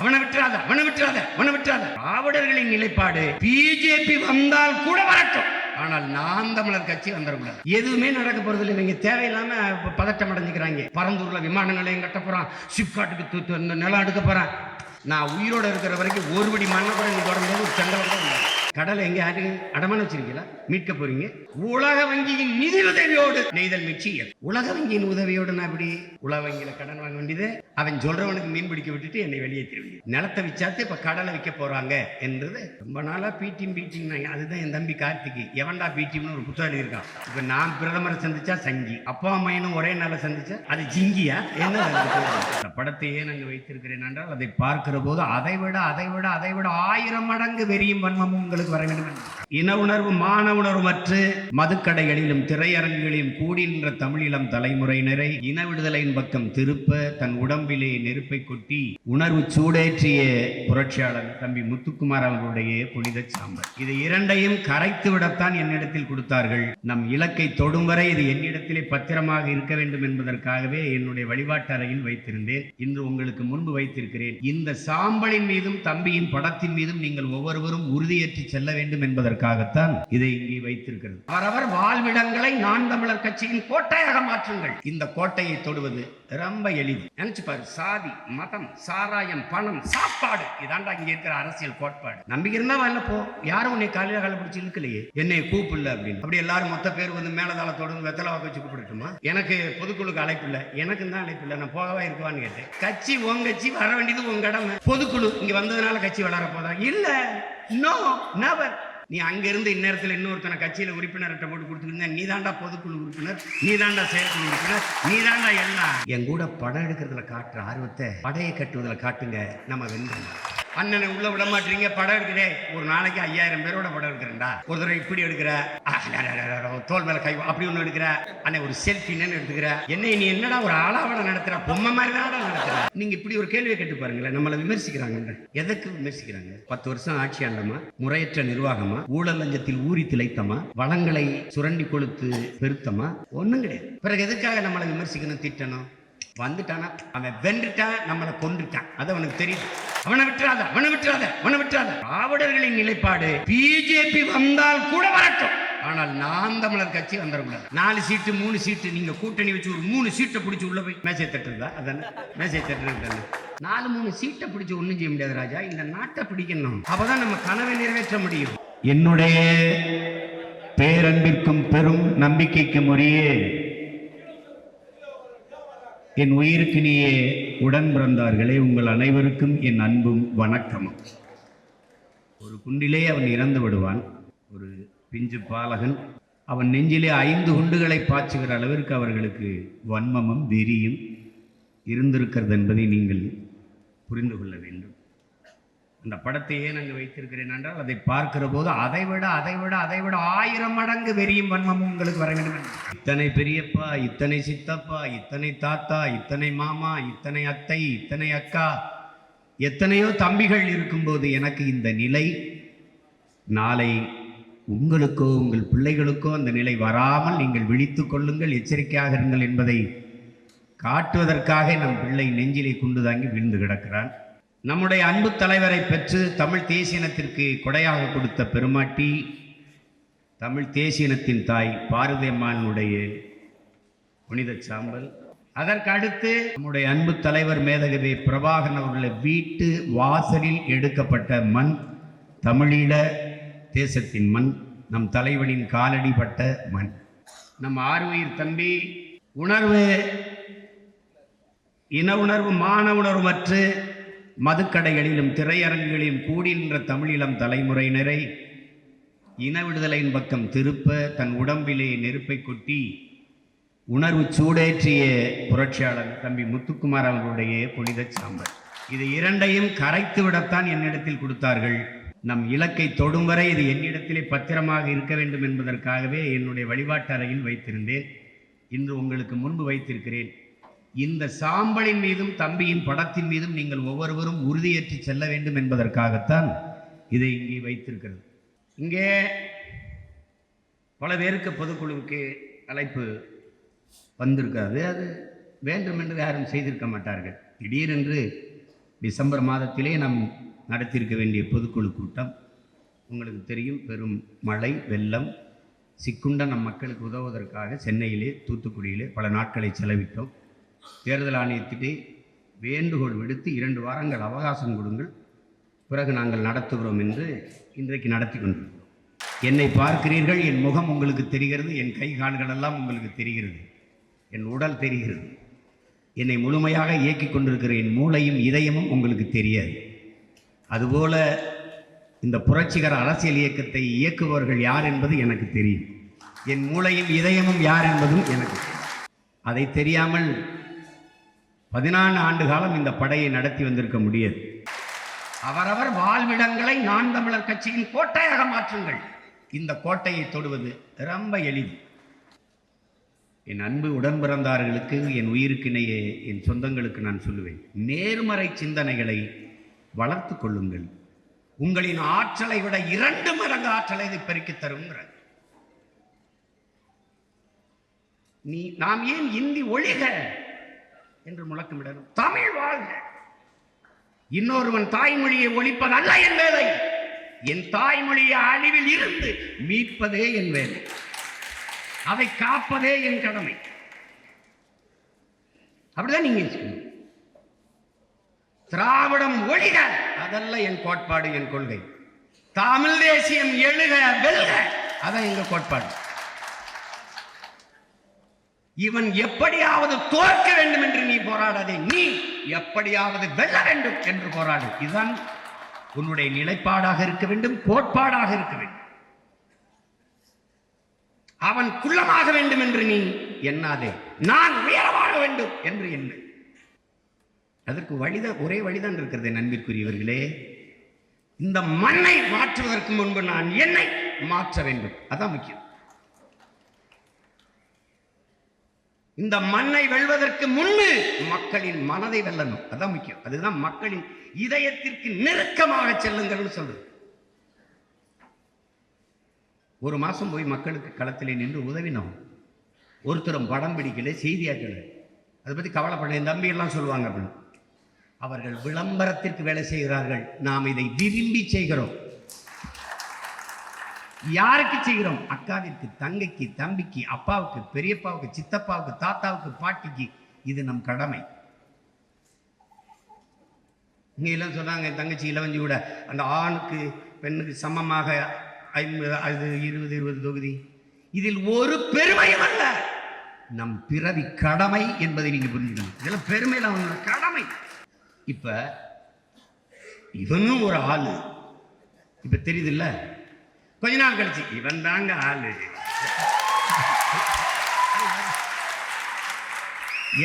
அவனை விட்டுறாத அவனை விட்டுறாத அவனை விட்டுறாத. திராவிடர்களின் நிலைப்பாடு பிஜேபி வந்தால் கூட வரட்டும். ஆனால் நாம் தமிழர் கட்சி வந்துடக்கூடாது. எதுவுமே நடக்க போறது இல்லை இவங்க தேவையில்லாம பதட்டம் அடைஞ்சுக்கிறாங்க. பரந்தூர்ல விமான நிலையம் கட்ட போறான். சிப்காட்டுக்கு தூத்து நிலம் எடுக்க போறான். நான் உயிரோட இருக்கிற வரைக்கும் ஒருபடி மண்ணை கூட நீ தொடர்ந்து ஒரு செங்கலை கூட இல்லை. கடலை எங்க யாரு? அடமான வச்சிருக்கீங்களா? மீட்க போறீங்க. உலக வங்கியின் நிதி உதவியோடு. நெய்தல் மிச்சியல் உலக வங்கியின் உதவியோடு நான் இப்படி உலக வங்கியில கடன் வாங்க வேண்டியது. அவன் சொல்றவனுக்கு மீன் பிடிக்க விட்டுட்டு என்னை வெளியே திரும்பி நிலத்தை விச்சாத்து இப்ப கடலை விற்க போறாங்க என்றது ரொம்ப நாளா பீட்டிங் பீட்டிங் அதுதான் என் தம்பி கார்த்திக்கு எவன்டா பீட்டிங்னு ஒரு புத்தகம் எழுதியிருக்கான் இப்ப நான் பிரதமரை சந்திச்சா சங்கி. அப்பா அம்மையனும் ஒரே நாள சந்திச்சா அது ஜிங்கியா? என்ன அந்த படத்தையே நாங்கள் வைத்திருக்கிறேன் என்றால் அதை பார்க்கிற போது அதை விட அதை விட அதை விட ஆயிரம் மடங்கு வெறியும் வன்மமும் உங்களுக்கு வர வேண்டும் இன உணர்வு மான உணர்வற்று மதுக்கடைகளிலும் திரையரங்குகளிலும் கூடி தமிழீழம் தலைமுறையினரை இன விடுதலையின் பக்கம் திருப்ப தன் உடம்பிலே நெருப்பை கொட்டி உணர்வு சூடேற்றிய புரட்சியாளர் தம்பி முத்துக்குமார் அவர்களுடைய புனித சாம்பல். இது இரண்டையும் கரைத்து விடத்தான் என்னிடத்தில் கொடுத்தார்கள். நம் இலக்கை தொடும் வரை இது என்னிடத்திலே பத்திரமாக இருக்க வேண்டும் என்பதற்காகவே என்னுடைய வழிபாட்டு அறையில் வைத்திருந்தேன். இன்று உங்களுக்கு முன்பு வைத்திருக்கிறேன். இந்த சாம்பலின் மீதும் தம்பியின் படத்தின் மீதும் நீங்கள் ஒவ்வொருவரும் உறுதியேற்றி செல்ல வேண்டும் என்பதற்காகத்தான் இதை இங்கே வைத்திருக்கிறது. அவரவர் வாழ்விடங்களை நான் தமிழர் கட்சியின் கோட்டையாக மாற்றுங்கள். இந்த கோட்டையை தொடுவது ரொம்ப எளிது. நினைச்சு பாரு சாதி மதம் சாராயம் பணம் சாப்பாடு. இதாண்டா இங்க இருக்கிற அரசியல் கோட்பாடு. நம்பிக்கை இருந்தா வரல போ. யாரும் உன்னை காலையில காலை பிடிச்சி இழுக்கலையே. என்னை கூப்பிடல அப்படின்னு. அப்படி எல்லாரும் மொத்த பேர் வந்து மேலதாளத்தோட வெத்தலை வாக்க வச்சு கூப்பிடட்டுமா? எனக்கு பொதுக்குழுக்கு அழைப்பு இல்லை. எனக்கு தான் அழைப்பு இல்லை. நான் போகவா இருக்குவான்னு கேட்டேன். கட்சி உங்க கட்சி வர வேண்டியது உங்க கடமை. பொதுக்குழு இங்க வந்ததுனால கட்சி வளர போதா? இல்ல. நோ நவர் நீ அங்கிருந்து இந்நேரத்தில் இன்னொருத்தனை கட்சியில் உறுப்பினர்கிட்ட போட்டு கொடுத்துருந்தா நீ தாண்டா பொதுக்குழு உறுப்பினர் நீ தாண்டா செயற்குழு உறுப்பினர் நீ தாண்டா எல்லாம். என் கூட படம் எடுக்கிறதுல காட்டுற ஆர்வத்தை படையை கட்டுவதில் காட்டுங்க நம்ம வென்றோம். அண்ணனை உள்ள விட மாட்டீங்க படம் எடுக்கிறே ஒரு நாளைக்கு ஐயாயிரம் பேரோட படம் எடுக்கிறேன்டா. ஒரு தடவை இப்படி எடுக்கிற? தோல் மேல கை அப்படி ஒண்ணு எடுக்கிற? அண்ணே ஒரு செல்ஃபி என்னன்னு எடுத்துக்கிற? என்ன நீ என்னடா ஒரு ஆளாவடம் நடத்துற? பொம்மை மாதிரி தான் நடத்துற. நீங்க இப்படி ஒரு கேள்வியை கேட்டு பாருங்களேன். நம்மளை விமர்சிக்கிறாங்க. எதற்கு விமர்சிக்கிறாங்க? பத்து வருஷம் ஆட்சி ஆண்டமா முறையற்ற நிர்வாகமா? ஊழல் லஞ்சத்தில் ஊறி திளைத்தமா? வளங்களை சுரண்டி கொளுத்து பெருத்தமா? ஒண்ணும் கிடையாது. பிறகு எதுக்காக நம்மளை விமர்சிக்கணும் திட்டணும்? வந்துட்டானா? அவன் வென்றுட்டான் நம்மளை கொண்டுட்டான் அது அவனுக்கு தெரியுது. அவனை விட்டுறாத அவனை விட்டுறாத அவனை விட்டுறாத. திராவிடர்களின் நிலைப்பாடு பிஜேபி வந்தால் கூட வரட்டும். ஆனால் நாம் தமிழர் கட்சி வந்துடக்கூடாது நாலு சீட்டு மூணு சீட்டு நீங்க கூட்டணி வச்சு ஒரு மூணு சீட்டை பிடிச்சி உள்ள போய் மேசை தட்டுறதா? அதானே? மேசை தட்டுறது நாலு மூணு சீட்டை பிடிச்சி ஒன்றும் செய்ய முடியாது ராஜா. இந்த நாட்டை பிடிக்கணும். அப்பதான் நம்ம கனவை நிறைவேற்ற முடியும். என்னுடைய பேரன்பிற்கும் பெரும் நம்பிக்கைக்கும் உரிய என் உயிருக்கினியே உடன் பிறந்தார்களே உங்கள் அனைவருக்கும் என் அன்பும் வணக்கமும். ஒரு குண்டிலே அவன் இறந்து விடுவான். ஒரு பிஞ்சு பாலகன். அவன் நெஞ்சிலே ஐந்து குண்டுகளை பாய்ச்சுகிற அளவிற்கு அவர்களுக்கு வன்மமும் வெறியும் இருந்திருக்கிறது என்பதை நீங்கள் புரிந்து கொள்ள வேண்டும். அந்த படத்தையே நாங்கள் வைத்திருக்கிறேன் என்றால் அதை பார்க்கிற போது அதை விட அதை விட அதை விட ஆயிரம் மடங்கு வெறியும் வன்மமும் உங்களுக்கு வர வேண்டும் இத்தனை பெரியப்பா இத்தனை சித்தப்பா இத்தனை தாத்தா இத்தனை மாமா இத்தனை அத்தை இத்தனை அக்கா எத்தனையோ தம்பிகள் இருக்கும்போது எனக்கு இந்த நிலை நாளை உங்களுக்கோ உங்கள் பிள்ளைகளுக்கோ அந்த நிலை வராமல் நீங்கள் விழித்து கொள்ளுங்கள் எச்சரிக்கையாக இருங்கள் என்பதை காட்டுவதற்காக நம் பிள்ளை நெஞ்சிலே குண்டு தாங்கி விழுந்து கிடக்கிறான். நம்முடைய அன்பு தலைவரை பெற்று தமிழ் தேசியனத்திற்கு கொடையாக கொடுத்த பெருமாட்டி தமிழ் தேசியனத்தின் தாய் பாரதியம்மானுடைய புனித சாம்பல். அதற்கு அடுத்து நம்முடைய அன்பு தலைவர் மேதகவி பிரபாகரன் அவர்களை வீட்டு வாசலில் எடுக்கப்பட்ட மண் தமிழீழ தேசத்தின் மண் நம் தலைவனின் காலடிப்பட்ட மண். நம் ஆர்வயிர் தம்பி உணர்வு இன உணர்வு மான உணர்வு மற்றும் மதுக்கடைகளிலும் திரையரங்குகளிலும் கூடி நின்ற தமிழீழம் தலைமுறையினரை இன விடுதலையின் பக்கம் திருப்ப தன் உடம்பிலே நெருப்பை கொட்டி உணர்வு சூடேற்றிய புரட்சியாளர் தம்பி முத்துக்குமார் அவர்களுடைய புனித சாம்பல். இது இரண்டையும் கரைத்து விடத்தான் என்னிடத்தில் கொடுத்தார்கள். நம் இலக்கை தொடும் வரை இது என்னிடத்திலே பத்திரமாக இருக்க வேண்டும் என்பதற்காகவே என்னுடைய வழிபாட்டு அறையில் வைத்திருந்தேன். இன்று உங்களுக்கு முன்பு வைத்திருக்கிறேன். இந்த சாம்பலின் மீதும் தம்பியின் படத்தின் மீதும் நீங்கள் ஒவ்வொருவரும் உறுதியேற்றி செல்ல வேண்டும் என்பதற்காகத்தான் இதை இங்கே வைத்திருக்கிறது. இங்கே பல பேருக்கு பொதுக்குழுவுக்கு அழைப்பு வந்திருக்காது அது வேண்டும் என்று யாரும் செய்திருக்க மாட்டார்கள். திடீரென்று டிசம்பர் மாதத்திலே நாம் நடத்தியிருக்க வேண்டிய பொதுக்குழு கூட்டம். உங்களுக்கு தெரியும் பெரும் மழை வெள்ளம் சிக்குண்ட நம் மக்களுக்கு உதவுவதற்காக சென்னையிலே தூத்துக்குடியிலே பல நாட்களை செலவிட்டோம். தேர்தல் ஆணையத்திலே வேண்டுகோள் விடுத்து இரண்டு வாரங்கள் அவகாசம் கொடுங்கள். பிறகு நாங்கள் நடத்துகிறோம் என்று இன்றைக்கு நடத்தி கொண்டிருக்கிறோம். என்னை பார்க்கிறீர்கள் என் முகம் உங்களுக்கு தெரிகிறது என் கை கால்கள் எல்லாம் உங்களுக்கு தெரிகிறது. என் உடல் தெரிகிறது. என்னை முழுமையாக இயக்கிக் கொண்டிருக்கிற என் மூளையும் இதயமும் உங்களுக்கு தெரியாது. அதுபோல இந்த புரட்சிகர அரசியல் இயக்கத்தை இயக்குபவர்கள் யார் என்பது எனக்கு தெரியும். என் மூளையும் இதயமும் யார் என்பதும் எனக்கு அதை தெரியாமல் பதினான்கு ஆண்டு காலம் இந்த படையை நடத்தி வந்திருக்க முடியாது. அவரவர் வாழ்விடங்களை நான் தமிழர் கட்சியின் கோட்டையாக மாற்றுங்கள். இந்த கோட்டையை தொடுவது ரொம்ப எளிது. என் அன்பு உடன்பிறந்தார்களுக்கு என் உயிருக்கிணையே என் சொந்தங்களுக்கு நான் சொல்லுவேன். நேர்மறை சிந்தனைகளை வளர்த்து கொள்ளுங்கள். உங்களின் ஆற்றலை விட இரண்டு மடங்கு ஆற்றலை இது பெருக்கித் தருங்கிற நீ நாம் ஏன் இந்தி ஒழிக? என்று முழக்கமிடணும். தமிழ் வாழ்க. இன்னொருவன் தாய்மொழியை ஒழிப்பது அல்ல என் வேலை. என் தாய்மொழியை அழிவில் இருந்து மீட்பதே என் வேலை. அதை காப்பதே என் கடமை. அப்படிதான் நீங்க திராவிடம் ஒழிக. அதல்ல என் கோட்பாடு என் கொள்கை. தமிழ் தேசியம் எழுக வெல்க. அதான் எங்க கோட்பாடு. இவன் எப்படியாவது தோற்க வேண்டும் என்று நீ போராடாதே. நீ எப்படியாவது வெல்ல வேண்டும் என்று போராடு. இதுதான் உன்னுடைய நிலைப்பாடாக இருக்க வேண்டும் கோட்பாடாக இருக்க வேண்டும். அவன் குள்ளமாக வேண்டும் என்று நீ எண்ணாதே. நான் உயரமாக வேண்டும் என்று எண்ணு. அதற்கு வழிதான் ஒரே வழிதான் இருக்கிறது நண்பிற்குரியவர்களே. இந்த மண்ணை மாற்றுவதற்கு முன்பு நான் என்னை மாற்ற வேண்டும். அதான் முக்கியம். இந்த மண்ணை வெல்வதற்கு முன்பு மக்களின் மனதை வெல்லணும். அதான் முக்கியம். அதுதான் மக்களின் இதயத்திற்கு நெருக்கமாக செல்லுங்கள்னு சொல்றது. ஒரு மாசம் போய் மக்களுக்கு களத்தில் நின்று உதவினோம். ஒருத்தரும் படம் பிடிக்கல செய்தியாக்கல அதை பத்தி கவலைப்பட என் தம்பி எல்லாம் சொல்லுவாங்க அப்படின்னு. அவர்கள் விளம்பரத்திற்கு வேலை செய்கிறார்கள். நாம் இதை விரும்பி செய்கிறோம். யாருக்கு செய்கிறோம்? அக்காவிற்கு தங்கைக்கு தம்பிக்கு அப்பாவுக்கு பெரியப்பாவுக்கு சித்தப்பாவுக்கு தாத்தாவுக்கு பாட்டிக்கு. இது நம் கடமை. இங்க எல்லாம் சொன்னாங்க என் தங்கச்சி இளவஞ்சி கூட. அந்த ஆணுக்கு பெண்ணுக்கு சமமாக ஐம்பது அது இருபது இருபது தொகுதி. இதில் ஒரு பெருமையும் அல்ல. நம் பிறவி கடமை என்பதை நீங்க புரிஞ்சுக்கணும். இதெல்லாம் பெருமையில் அவங்க கடமை. இப்ப இவனும் ஒரு ஆளு. இப்ப தெரியுதுல்ல? கொஞ்ச நாள் கழிச்சு இவன் தாங்க ஆளு.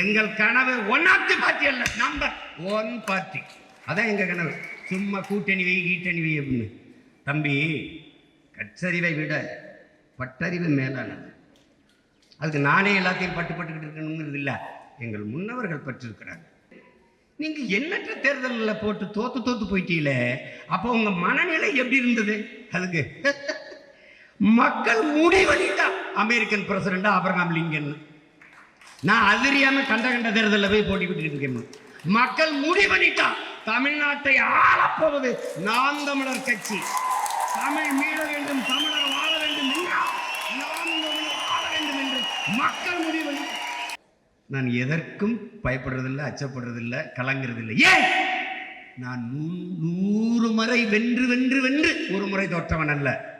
எங்கள் கனவு ஒன் ஆஃப் பார்ட்டி அல்ல நம்பர் ஒன் பார்ட்டி. அதான் எங்கள் கனவு. சும்மா கூட்டணி வை கீட்டணி வை அப்படின்னு. தம்பி கச்சரிவை விட பட்டறிவு மேலானது. அதுக்கு நானே எல்லாத்தையும் பட்டு பட்டுக்கிட்டு இருக்கணுங்கிறது இல்லை. எங்கள் முன்னவர்கள் பட்டிருக்கிறாங்க நீங்க எண்ணற்ற தேர்தலில் போட்டு தோத்து தோத்து போயிட்டீங்களே? அப்போ உங்க மனநிலை எப்படி இருந்தது? அதுக்கு. மக்கள் முடிவெளிட்டா அமெரிக்கன் பிரசிடண்டா அப்ரஹாம் லிங்கன். நான் அதிரியாம கண்ட கண்ட தேர்தலில் போய் போட்டி விட்டுக்கிட்டு இருக்கேன். மக்கள் முடிவெளிட்டா தமிழ்நாட்டை ஆளப்போவது நாம் தமிழர் கட்சி. தமிழ் மீள வேண்டும் தமிழர் வாழ வேண்டும் நாம் தமிழர் வாழ வேண்டும் என்று மக்கள் முடிவெளி நான் எதற்கும் பயப்படுறதில்லை அச்சப்படுறதில்லை கலங்குறதில்லை. ஏன்? நான் நூ- நூறு முறை வென்று வென்று வென்று ஒரு முறை தோற்றவன் அல்ல.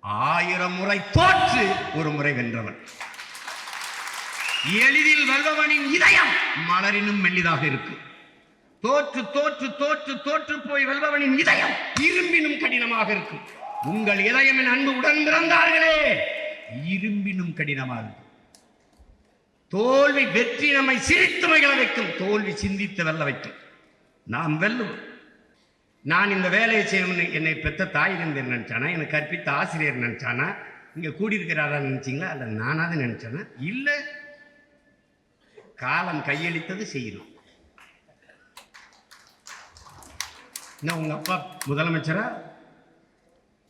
ஆயிரம் முறை தோற்று ஒரு முறை வென்றவன். எளிதில் வருபவனின் இதயம் மலரினும் மெல்லிதாக இருக்கும் தோற்று தோற்று தோற்று தோற்று போய் வெல்பவனின் இதயம் இரும்பினும் கடினமாக இருக்கும் உங்கள் இதயம் என் அன்பு உடன் பிறந்தார்களே. இரும்பினும் கடினமாக இருக்கும் தோல்வி வெற்றி நம்மை சிரித்து மகிழ வைக்கும். தோல்வி சிந்தித்து வெல்ல வைக்கும். நாம் வெல்லுவோம். நான் இந்த வேலையை செய்யணும்னு என்னை பெத்த தாய் இருந்து நினச்சானா எனக்கு கற்பித்த ஆசிரியர் நினச்சானா இங்கே கூடியிருக்கிறாரா நினச்சிங்களா? அல்ல நானாவது நினச்சானா? இல்லை. காலம் கையளித்தது செய்யணும். என்ன உங்கள் அப்பா முதலமைச்சரா?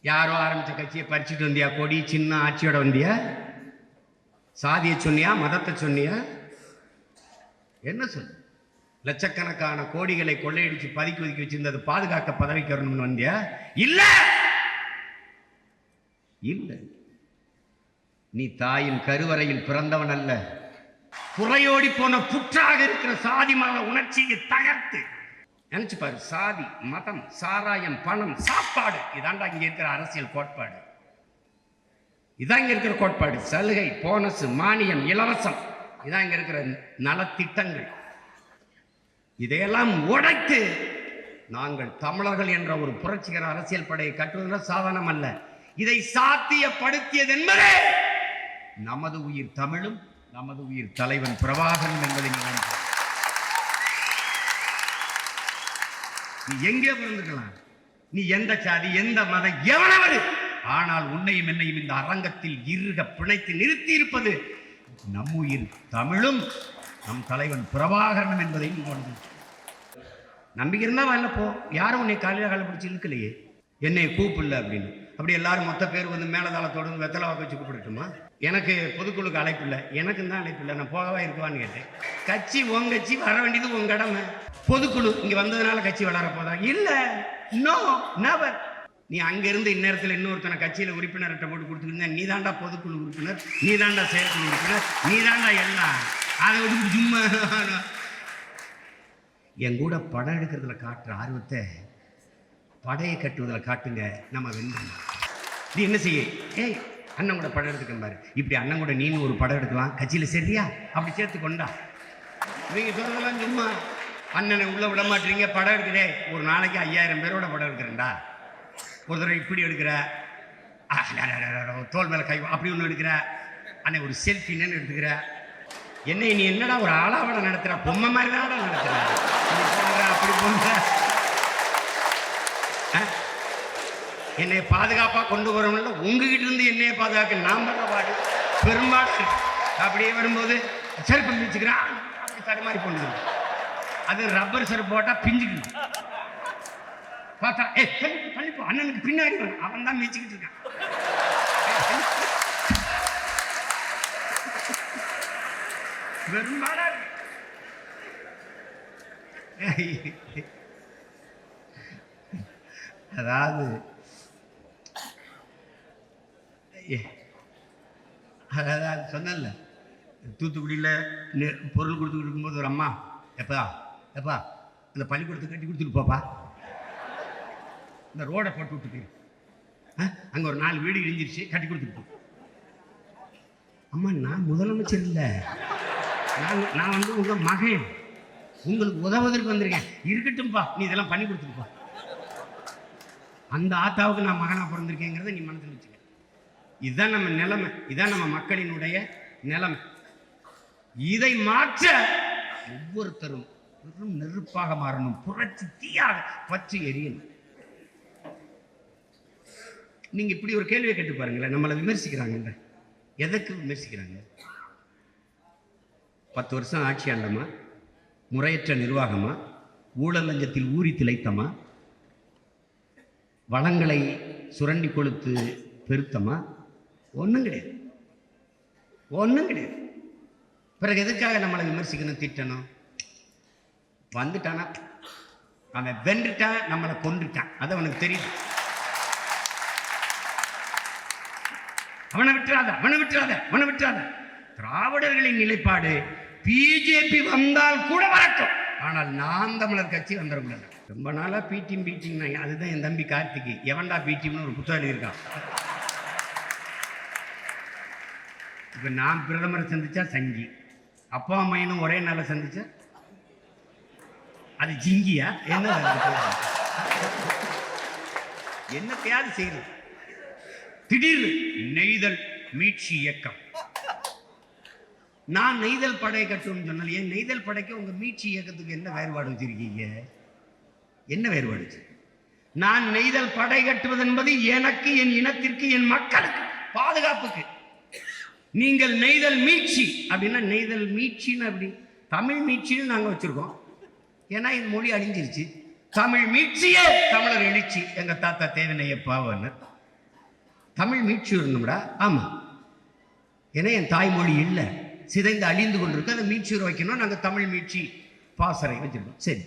யாரோ ஆரம்பித்த கட்சியை பறிச்சுட்டு வந்தியா கொடி சின்ன ஆட்சியோட வந்தியா? சாதியை சொன்னியா மதத்தை சொன்னியா? என்ன சொல்? லட்சக்கணக்கான கோடிகளை கொள்ளையடிச்சு பதுக்கி ஒதுக்கி வச்சிருந்தது பாதுகாக்க பதவிக்கு வரணும்னு வந்தியா? இல்ல! இல்லை. நீ தாயின் கருவறையில் பிறந்தவன் அல்ல. புறையோடி போன புற்றாக இருக்கிற சாதி மத உணர்ச்சியை தகர்த்து. நினைச்சு பாரு சாதி மதம் சாராயம் பணம் சாப்பாடு. இதாண்டா இங்க இருக்கிற அரசியல் கோட்பாடு. இதான் இங்கே இருக்கிற கோட்பாடு. சலுகை போனஸ் மானியம் இலவசம். இதான் இங்கே இருக்கிற நலத்திட்டங்கள். இதையெல்லாம் உடைத்து நாங்கள் தமிழர்கள் என்ற ஒரு புரட்சிகர அரசியல் படையை கட்டுவதில் சாதனம் அல்ல. இதை சாத்தியப்படுத்தியது என்பதே நமது உயிர் தமிழும் நமது உயிர் தலைவன் பிரபாகரன் என்பதை நீங்கள் நீ எங்கே பிறந்துக்கலாம் நீ எந்த சாதி எந்த மதம் எவனவரு ஆனால் உன்னையும் என்னையும் இந்த அரங்கத்தில் இருக பிணைத்து நிறுத்தி இருப்பது நம் உயிர் தமிழும் நம் தலைவன் பிரபாகரனும் என்பதை நீ உணர்ந்து. நம்பிக்கை இருந்தால் வரல போ. யாரும் உன்னை காலையில் காலை பிடிச்சி இழுக்கலையே. என்னை கூப்பிடல அப்படின்னு. அப்படி எல்லாரும் மொத்த பேர் வந்து மேலதாளத்தோடு வந்து வெத்தலை வாக்க வச்சு கூப்பிடட்டுமா? எனக்கு பொதுக்குழுக்கு அழைப்பு இல்லை. எனக்கும் தான் அழைப்பு இல்லை. நான் போகவா இருக்குவான்னு கேட்டேன். கட்சி உன் கட்சி வர வேண்டியது உன் கடமை. பொதுக்குழு இங்கே வந்ததுனால கட்சி வளர போதா? இல்லை. நோ நவர் நீ அங்கேருந்து இந்நேரத்தில் இன்னொருத்தனை கட்சியில் உறுப்பினர்கிட்ட போட்டு கொடுத்துருந்தா நீ தாண்டா பொதுக்குழு உறுப்பினர் நீ தாண்டா செயற்குழு உறுப்பினர் நீ தாண்டா எல்லாம் அதை விட்டு சும்மா என் கூட படம் எடுக்கிறதுல காட்டுற ஆர்வத்தை படையை கட்டுவதில் காட்டுங்க நம்ம வென்றோம். நீ என்ன செய்ய? ஏய் அண்ணன் கூட படம் எடுத்துக்க பாரு. இப்படி அண்ணன் கூட நீனு ஒரு படம் எடுக்கலாம் கட்சியில் சரியா அப்படி சேர்த்து கொண்டா. நீங்கள் சொல்கிறதெல்லாம் சும்மா. அண்ணனை உள்ளே விட மாட்டீங்க படம் எடுக்கிறே ஒரு நாளைக்கு ஐயாயிரம் பேரோட படம் எடுக்கிறேன்டா. ஒரு தடவை இப்படி எடுக்கிற தோல் மேலே கை அப்படி ஒன்று எடுக்கிற. அண்ணன் ஒரு செல்ஃபி நின்று எடுத்துக்கிற. என்னை நீ என்னடா ஒரு ஆளாவட நடத்துகிற பொம்மை மாதிரி தானடா நடத்துகிற அப்படி போன்ற என்னை பாதுகாப்பாக கொண்டு வரணும்ல உங்ககிட்ட இருந்து என்னையை பாதுகாக்க நான் பண்ண பாடு. பெரும்பாடு அப்படியே வரும்போது செருப்பு மிதிச்சுக்கிறான். அப்படி தடுமாறி கொண்டு அது ரப்பர் செருப்பு போட்டால் பிஞ்சுக்கணும் பார்த்தா ஏ தள்ளிப்பு தள்ளிப்பு அண்ணனுக்கு பின்னாடி வரும் அவன் தான் மிதிச்சுக்கிட்டு இருக்கான். பெரும்பாடா அதாவது ஏ, அதாவது சொன்னல தூத்துக்குடியில் நெ- பொருள் கொடுத்துக்கிட்டு இருக்கும்போது ஒரு அம்மா எப்பா எப்பா இந்த பள்ளிக்கூடத்தை கட்டி கொடுத்துட்டு போப்பா. இந்த ரோடை போட்டு விட்டுட்டு அங்கே ஒரு நாலு வீடு இடிஞ்சிருச்சு கட்டி கொடுத்துட்டு அம்மா நான் முதலமைச்சர் இல்லை. நான் நான் வந்து உங்கள் மகன். உங்களுக்கு உதவுவதற்கு வந்திருக்கேன். இருக்கட்டும்பா நீ இதெல்லாம் பண்ணி கொடுத்துருப்பா அந்த ஆத்தாவுக்கு நான் மகனா பிறந்திருக்கேங்கிறத நீ மனசில் வச்சுக்க. இதுதான் நம்ம நிலைமை. இதுதான் நம்ம மக்களினுடைய நிலைமை. இதை மாற்ற ஒவ்வொருத்தரும் வெறும் நெருப்பாக மாறணும். புரட்சி தீயாக பற்றி எரியணும் நீங்கள் இப்படி ஒரு கேள்வியை கேட்டு பாருங்களேன். நம்மளை விமர்சிக்கிறாங்கல்ல. எதற்கு விமர்சிக்கிறாங்க? பத்து வருஷம் ஆட்சி ஆண்டமா முறையற்ற நிர்வாகமா ஊழல் லஞ்சத்தில் ஊறி திளைத்தமா வளங்களை சுரண்டி கொளுத்து பெருத்தமா ஒன்றும் கிடையாது. ஒன்றும் கிடையாது. பிறகு எதுக்காக நம்மளை விமர்சிக்கணும் திட்டணும்? வந்துட்டானா? அவன் வென்றுட்டான் நம்மளை கொன்றுட்டான். அது அவனுக்கு தெரியுது அவனை விட்டுறாத அவனை விட்டுறாத அவனை விட்டுறாத. திராவிடர்களின் நிலைப்பாடு பிஜேபி வந்தால் கூட வரட்டும். ஆனால் நான் தமிழர் கட்சி வந்துடக்கூடாது ரொம்ப நாளாக பிடிஎம் பிடிஎம் அதுதான் என் தம்பி கார்த்திகை எவன்டா பீட்டிம்னு ஒரு புத்தகம் எழுதியிருக்கான். இப்போ நான் பிரதமரை சந்திச்சா சங்கி அப்பா அம்மையினும் ஒரே நாளில் சந்திச்சா? அது ஜிங்கியா? என்ன என்னத்தையாவது செய்யுது திடீர்னு நெய்தல் மீட்சி இயக்கம். நான் நெய்தல் படை கட்டும்னு சொன்னால் ஏன் நெய்தல் படைக்கு உங்க மீட்சி இயக்கத்துக்கு என்ன வேறுபாடு வச்சிருக்கீங்க? என்ன வேறுபாடு நான் நெய்தல் படை கட்டுவது என்பது எனக்கு என் இனத்திற்கு என் மக்களுக்கு பாதுகாப்புக்கு. நீங்கள் நெய்தல் மீட்சி அப்படின்னா நெய்தல் மீட்சின்னு அப்படி தமிழ் மீட்சின்னு நாங்கள் வச்சுருக்கோம். ஏன்னா இந்த மொழி அழிஞ்சிருச்சு. தமிழ் மீட்சியே தமிழர் எழுச்சி. எங்கள் தாத்தா தேவனையப்பாவன்னு தமிழ் மீட்சி வரணும்டா. ஆமாம் ஏன்னா என் தாய்மொழி இல்லை. சிதைந்து அழிந்து கொண்டிருக்கு. அதை மீட்சி வைக்கணும் நாங்கள் தமிழ் மீட்சி பாசறை வச்சிருக்கோம். சரி.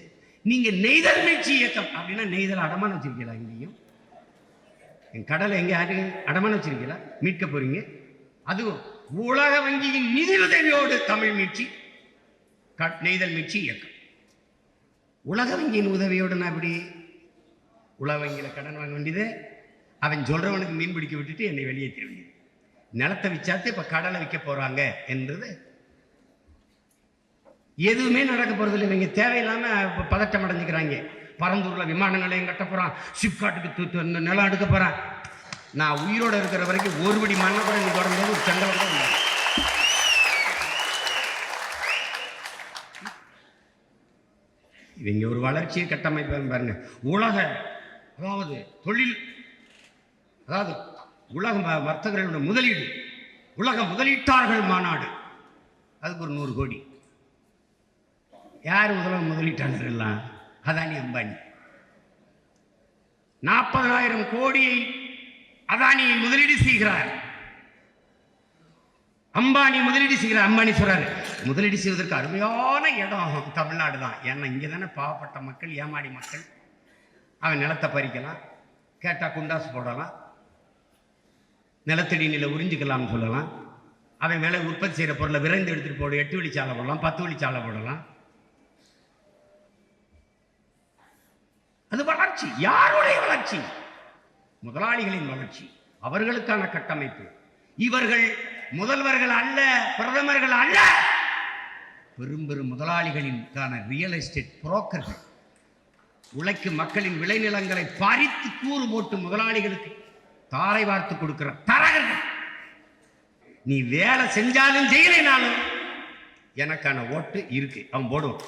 நீங்கள் நெய்தல் மீட்சி இயக்கம் அப்படின்னா நெய்தல் அடமானம் வச்சிருக்கீங்களா இங்கேயும்? என் கடலை எங்கே யாரு அடமானம் வச்சிருக்கீங்களா? மீட்க போகிறீங்க அதுவும் உலக வங்கியின் நிதி உதவியோடு தமிழ் மீட்சி நெய்தல் மீட்சி இயக்கம். உலக வங்கியின் உதவியோடு நான் எப்படி? உலக வங்கியில் கடன் வாங்க வேண்டியது? அவன் சொல்கிறவனுக்கு மீன் பிடிக்க விட்டுட்டு என்னை வெளியே வேண்டியது நிலத்தை விச்சாத்து இப்போ கடலை விற்க போகிறாங்க என்றது எதுவுமே நடக்க போகிறது இல்லை இவங்க தேவையில்லாமல் இப்போ பதட்டம் அடைஞ்சுக்கிறாங்க. பரந்தூரில் விமான நிலையம் கட்ட போகிறான் சிப்காட்டுக்கு தூத்து வந்து நிலம் எடுக்க போகிறான் நான் உயிரோடு இருக்கிற வரைக்கும் ஒரு படி மண்ணை கூட நீ தொடர்ந்து ஒரு செங்கல் கூட இல்லை. இவங்க ஒரு வளர்ச்சியை கட்டமைப்பு பாருங்க. உலக அதாவது தொழில் அதாவது உலக வர்த்தகர்களுடைய முதலீடு. உலக முதலீட்டாளர்கள் மாநாடு. அதுக்கு ஒரு நூறு கோடி. யார் உலக முதலீட்டாளர்கள்லாம்? அதானி அம்பானி. நாற்பதாயிரம் கோடியை அதானி முதலீடு செய்கிறார். அம்பானி முதலீடு செய்கிறார். அம்பானி சொல்றாரு முதலீடு செய்வதற்கு அருமையான இடம் தமிழ்நாடு தான். ஏன்னா இங்கே தானே பாவப்பட்ட மக்கள் ஏமாடி மக்கள். அவன் நிலத்தை பறிக்கலாம். கேட்டால் குண்டாசு போடலாம். நிலத்தடி நிலை உறிஞ்சிக்கலாம்னு சொல்லலாம். அவன் விலை உற்பத்தி செய்கிற பொருளை விரைந்து எடுத்துகிட்டு போடு எட்டு வழிச்சாலை போடலாம் பத்து வழிச்சாலை போடலாம். அது வளர்ச்சி. யாருடைய வளர்ச்சி? முதலாளிகளின் வளர்ச்சி. அவர்களுக்கான கட்டமைப்பு. இவர்கள் முதல்வர்கள் அல்ல பிரதமர்கள் அல்ல. பெரும் பெரும் முதலாளிகளின்கான ரியல் எஸ்டேட் புரோக்கர்கள் உழைக்கும் மக்களின் விளைநிலங்களை பறித்து கூறு போட்டு முதலாளிகளுக்கு தாரை வார்த்து கொடுக்கிற தரகர்கள் நீ வேலை செஞ்சாலும் செய்யலைனாலும் எனக்கான ஓட்டு இருக்கு. அவன் போடுவான்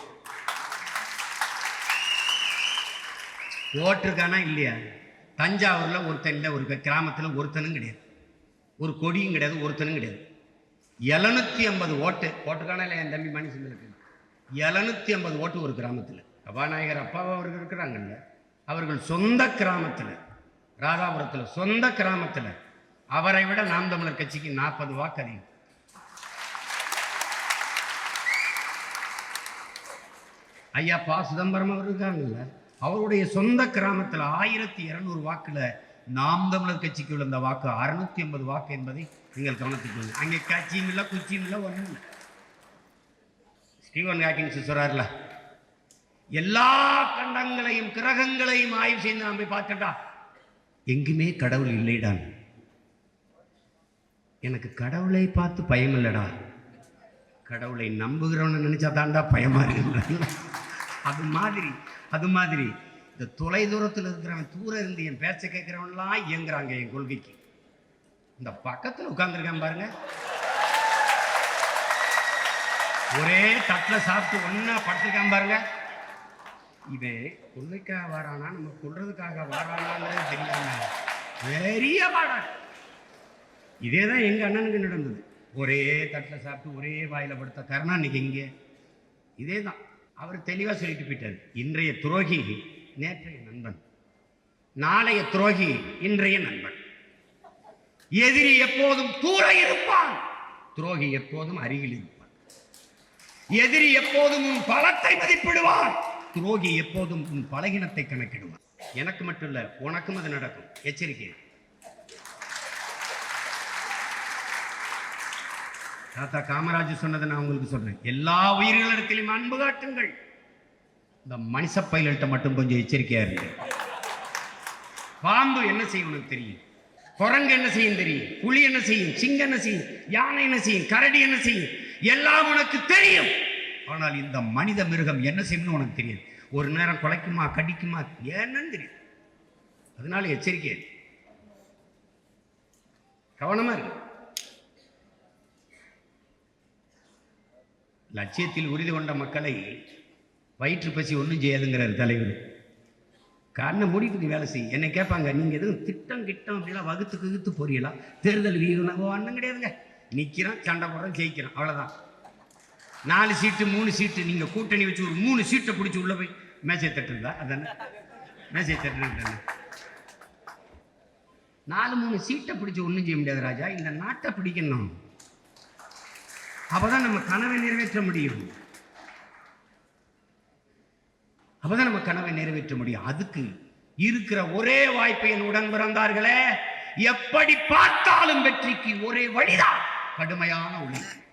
ஓட்டு. இருக்கானா இல்லையா? தஞ்சாவூர்ல ஒருத்தன் இல்லை ஒரு கிராமத்துல ஒருத்தனும் கிடையாது. ஒரு கொடியும் கிடையாது ஒருத்தனும் கிடையாது. எழுநூத்தி ஐம்பது ஓட்டு. ஓட்டுக்கான இல்லை என் தம்பி மணி இருக்கு எழுநூத்தி ஐம்பது ஓட்டு ஒரு கிராமத்தில். சபாநாயகர் அப்பாவை அவர்கள் இருக்கிறாங்கல்ல. அவர்கள் சொந்த கிராமத்தில். ராதாபுரத்தில் சொந்த கிராமத்தில். அவரை விட நாம் தமிழர் கட்சிக்கு நாற்பது வாக்கு அதிகம். ஐயா பா. சிதம்பரம் அவர் இருக்காங்கல்ல அவருடைய சொந்த கிராமத்தில் ஆயிரத்தி இரநூறு வாக்கில் நாம் தமிழர் கட்சிக்கு விழுந்த வாக்கு அறுநூத்தி ஐம்பது வாக்கு என்பதை நீங்கள் கவனத்துக்கு அங்கே கட்சியும் இல்லை குச்சியும் இல்லை ஒன்றும் இல்லை. ஸ்டீவன் ஹாக்கின்ஸ் சொல்றாருல எல்லா கண்டங்களையும் கிரகங்களையும் ஆய்வு செய்து நாம் போய் பார்க்கட்டா எங்குமே கடவுள் இல்லைடான் எனக்கு கடவுளை பார்த்து பயம் இல்லைடா கடவுளை நம்புகிறவனை நினைச்சா தாண்டா பயமா இருக்கு அது மாதிரி அது மாதிரி. இந்த தொலை தூரத்தில் இருக்கிறவன் தூரம் இருந்து என் பேச்சை கேட்கிறவன்லாம் இயங்குறாங்க என் கொள்கைக்கு. இந்த பக்கத்தில் உட்காந்துருக்கான் பாருங்க. ஒரே தட்டில் சாப்பிட்டு ஒன்றா படுத்துருக்கான் பாருங்க. இவன் கொள்ளைக்காக வாரானா நம்ம கொள்றதுக்காக வாரானாங்கிறது தெரியாம பெரிய பாடம் இதே தான் எங்கள் அண்ணனுக்கு நடந்தது. ஒரே தட்டில் சாப்பிட்டு ஒரே வாயில படுத்த கருணாநிதி இங்கே. இதே தான் அவர் தெளிவாக சொல்லிட்டு போயிட்டார். இன்றைய துரோகி நேற்றைய நண்பன். நாளைய துரோகி இன்றைய நண்பன். எதிரி எப்போதும் தூர இருப்பான். துரோகி எப்போதும் அருகில் இருப்பான். எதிரி எப்போதும் உன் பலத்தை மதிப்பிடுவான். துரோகி எப்போதும் உன் பலகீனத்தை கணக்கிடுவான். எனக்கு மட்டும் இல்லை உனக்கும் அது நடக்கும். எச்சரிக்கை. தாத்தா காமராஜ் சொன்னதை நான் உங்களுக்கு சொல்றேன். எல்லா உயிர்களிடத்திலும் அன்பு காட்டுங்கள். இந்த மனுஷ பயில்கிட்ட மட்டும் கொஞ்சம் எச்சரிக்கையா இருக்கு பாம்பு என்ன செய்யும் உனக்கு தெரியும்? குரங்கு என்ன செய்யும் தெரியும்? புலி என்ன செய்யும்? சிங்கம் என்ன செய்யும்? யானை என்ன செய்யும்? கரடி என்ன செய்யும்? எல்லாம் உனக்கு தெரியும். ஆனால் இந்த மனித மிருகம் என்ன செய்யும்னு உனக்கு தெரியாது. ஒரு நேரம் குலைக்குமா கடிக்குமா என்னன்னு தெரியும் அதனால எச்சரிக்கை. கவனமாக கவனமா இருக்கு லட்சியத்தில் உறுதி கொண்ட மக்களை வயிற்று பசி ஒன்றும் செய்யாதுங்கிறார் தலைவர். கண்ணை மூடிட்டு வேலை செய்யும் என்னை கேட்பாங்க நீங்கள் எதுவும் திட்டம் கிட்டம் அப்படிலாம் வகுத்து ககுத்து போறீங்களா? தேர்தல் வீரனா ஓ கிடையாதுங்க. நிற்கிறோம் சண்டை போடுறோம் ஜெயிக்கிறோம் அவ்வளோதான் நாலு சீட்டு மூணு சீட்டு நீங்கள் கூட்டணி வச்சு ஒரு மூணு சீட்டை பிடிச்சி உள்ளே போய் மேசை தட்டுருந்தா அதானே? மேசை தட்டுறது நாலு மூணு சீட்டை பிடிச்சி ஒன்றும் செய்ய முடியாது ராஜா. இந்த நாட்டை பிடிக்கணும். அப்போதான் நம்ம கனவை நிறைவேற்ற முடியும். அப்போதான் நம்ம கனவை நிறைவேற்ற முடியும். அதுக்கு இருக்கிற ஒரே வாய்ப்பை என் உடன் பிறந்தார்களே எப்படி பார்த்தாலும் வெற்றிக்கு ஒரே வழிதான். கடுமையான உழைப்பு.